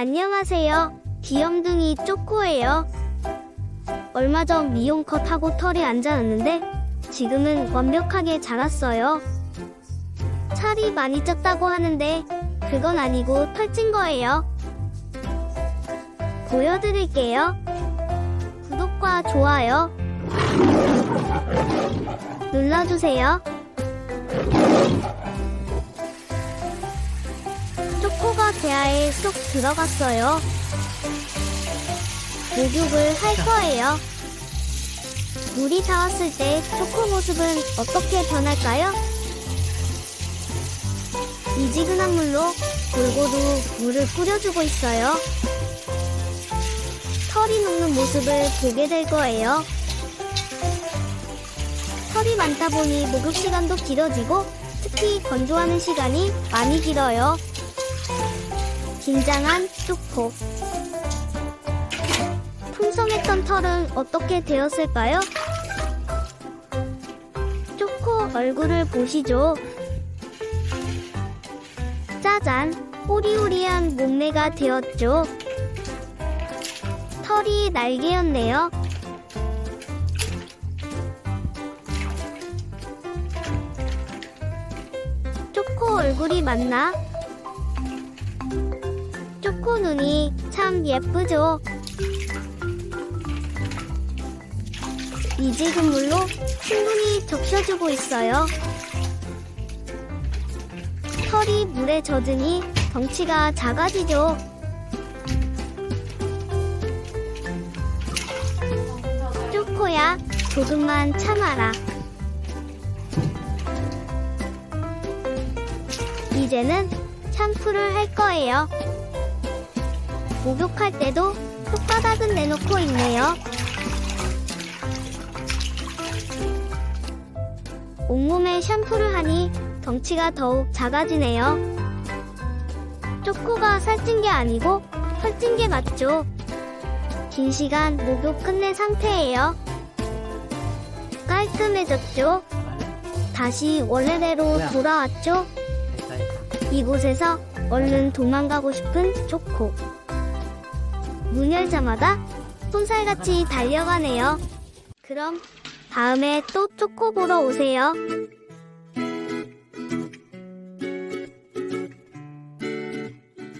안녕하세요. 귀염둥이 쪼꼬예요. 얼마 전 미용컷 하고 털이 안 자랐는데 지금은 완벽하게 자랐어요. 살이 많이 쪘다고 하는데 그건 아니고 털찐 거예요. 보여드릴게요. 구독과 좋아요 눌러주세요. 대야에 쏙 들어갔어요. 목욕을 할 거예요. 물이 닿았을 때 초코 모습은 어떻게 변할까요? 미지근한 물로 골고루 물을 뿌려주고 있어요. 털이 녹는 모습을 보게 될 거예요. 털이 많다 보니 목욕 시간도 길어지고 특히 건조하는 시간이 많이 길어요. 긴장한 초코. 풍성했던 털은 어떻게 되었을까요? 초코 얼굴을 보시죠. 짜잔, 오리오리한 몸매가 되었죠. 털이 날개였네요. 얼굴이 맞나? 초코 눈이 참 예쁘죠? 미지근 물로 충분히 적셔주고 있어요. 털이 물에 젖으니 덩치가 작아지죠. 초코야, 조금만 참아라. 이제는 샴푸를 할 거예요. 목욕할 때도 손바닥은 내놓고 있네요. 온몸에 샴푸를 하니 덩치가 더욱 작아지네요. 초코가 살찐 게 아니고 털찐 게 맞죠? 긴 시간 목욕 끝낸 상태예요. 깔끔해졌죠? 다시 원래대로 돌아왔죠? 이곳에서 얼른 도망가고 싶은 초코. 문 열자마자 손살같이 달려가네요. 그럼 다음에 또 초코 보러 오세요.